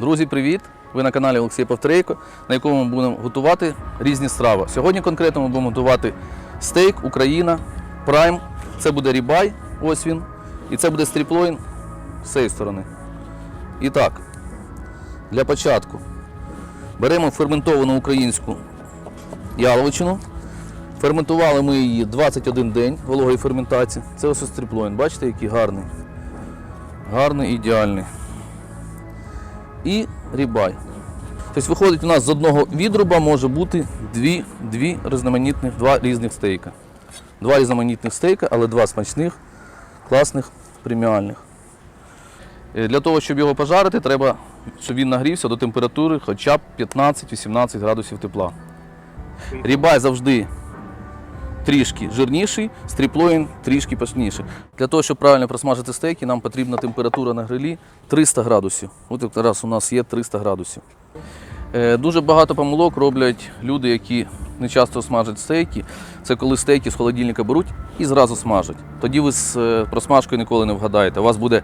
Друзі, привіт! Ви на каналі Олексій Повторейко, на якому ми будемо готувати різні страви. Сьогодні конкретно ми будемо готувати стейк Україна Прайм. Це буде рібай, ось він. І це буде стріплойн з цієї сторони. І так, для початку беремо ферментовану українську яловичину. Ферментували ми її 21 день вологої ферментації. Це ось стріплойн. Бачите, який гарний. Гарний, ідеальний. І рібай. Тобто виходить, у нас з одного відруба може бути дві, дві різноманітних, два різних стейка. Два різноманітних стейка, але два смачних, класних, преміальних. Е, Для того, щоб його пожарити, треба, щоб він нагрівся до температури хоча б 15-18 градусів тепла. Рібай завжди трішки жирніший, стріплоїн трішки пашніший. Для того, щоб правильно просмажити стейки, нам потрібна температура на грилі 300 градусів. От зараз у нас є 300 градусів. Е, Дуже багато помилок роблять люди, які не часто смажать стейки. Це коли стейки з холодильника беруть і зразу смажать. Тоді ви з е, просмажкою ніколи не вгадаєте. У вас буде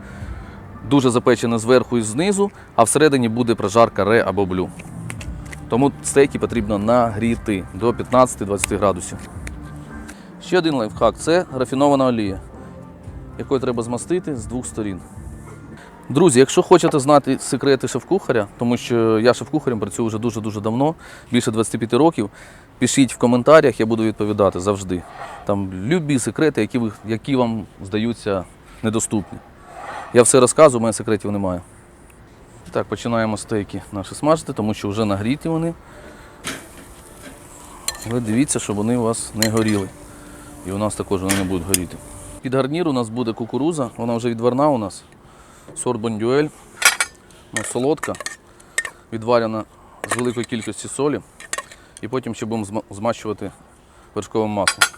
дуже запечено зверху і знизу, а всередині буде прожарка ре або блю. Тому стейки потрібно нагріти до 15-20 градусів. Ще один лайфхак це рафінована олія, якою треба змастити з двох сторін. Друзі, якщо хочете знати секрети шеф-кухаря, тому що я шеф-кухарем працюю вже дуже-дуже давно, більше 25 років, пишіть в коментарях, я буду відповідати завжди. Там любі секрети, які, ви, які вам здаються недоступні. Я все розказую, у мене секретів немає. Так, починаємо стейки наші смажити, тому що вже нагріті вони. Ви дивіться, щоб вони у вас не горіли. І у нас також вони не будуть горіти. Під гарнір у нас буде кукуруза, вона вже відварна у нас. Сорт бондюель. Вона солодка, відварена з великої кількості солі. І потім ще будемо зма- змащувати вершковим маслом.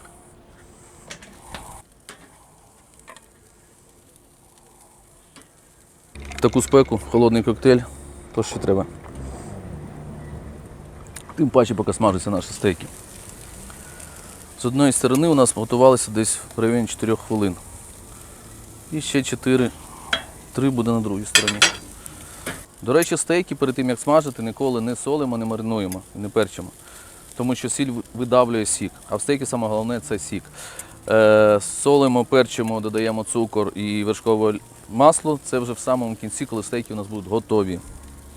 Таку спеку холодний коктейль, то що треба. Тим паче, поки смажаться наші стейки. З одної сторони у нас готувалися десь в районі 4 хвилин. І ще 4, 3 буде на другій стороні. До речі, стейки перед тим як смажити, ніколи не солимо, не маринуємо і не перчимо. Тому що сіль видавлює сік, а в стейки саме головне це сік. Е, солимо, перчимо, додаємо цукор і вершкове масло. Це вже в самому кінці, коли стейки у нас будуть готові.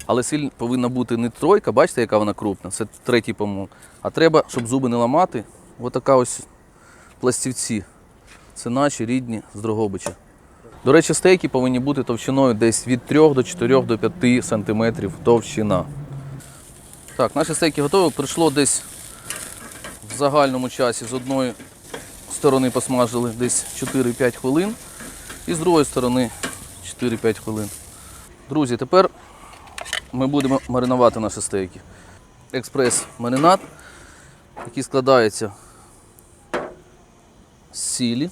Але сіль повинна бути не тройка, бачите, яка вона крупна, це третій помол. А треба, щоб зуби не ламати, отака ось пластівці. Це наші рідні з Дрогобича. До речі, стейки повинні бути товщиною десь від 3 до 4 до 5 см товщина. Так, наші стейки готові. Прийшло десь в загальному часі з одної сторони посмажили десь 4-5 хвилин і з другої сторони 4-5 хвилин. Друзі, тепер ми будемо маринувати наші стейки. Експрес-маринад, який складається з сілі,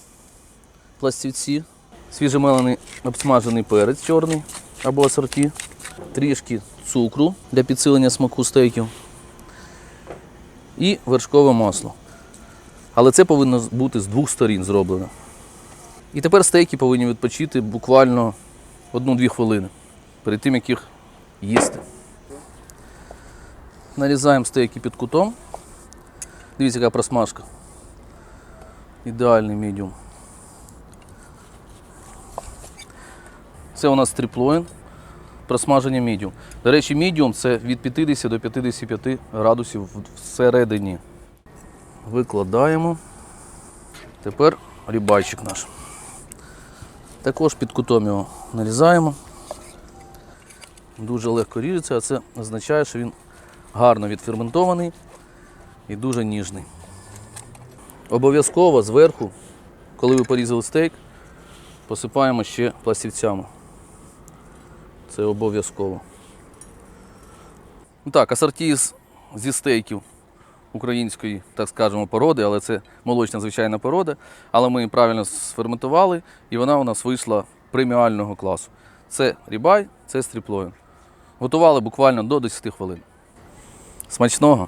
пластівці, свіжемелений обсмажений перець чорний або асорті, трішки цукру для підсилення смаку стейків і вершкове масло. Але це повинно бути з двох сторін зроблено. І тепер стейки повинні відпочити буквально 1-2 хвилини перед тим, як їх їсти. Нарізаємо стейки під кутом. Дивіться, яка просмажка. Ідеальний медіум. Це у нас стріплоін. Просмаження медіум. До речі, медіум це від 50 до 55 градусів всередині. Викладаємо. Тепер рібайчик наш. Також під кутом його нарізаємо. Дуже легко ріжеться, а це означає, що він гарно відферментований і дуже ніжний. Обов'язково зверху, коли ви порізали стейк, посипаємо ще пластівцями. Це обов'язково. Ну Так, асорті зі стейків української, так скажемо, породи, але це молочна звичайна порода. Але ми її правильно сферментували і вона у нас вийшла преміального класу. Це рібай, це стріплоїн. Готували буквально до 10 хвилин. Смачного!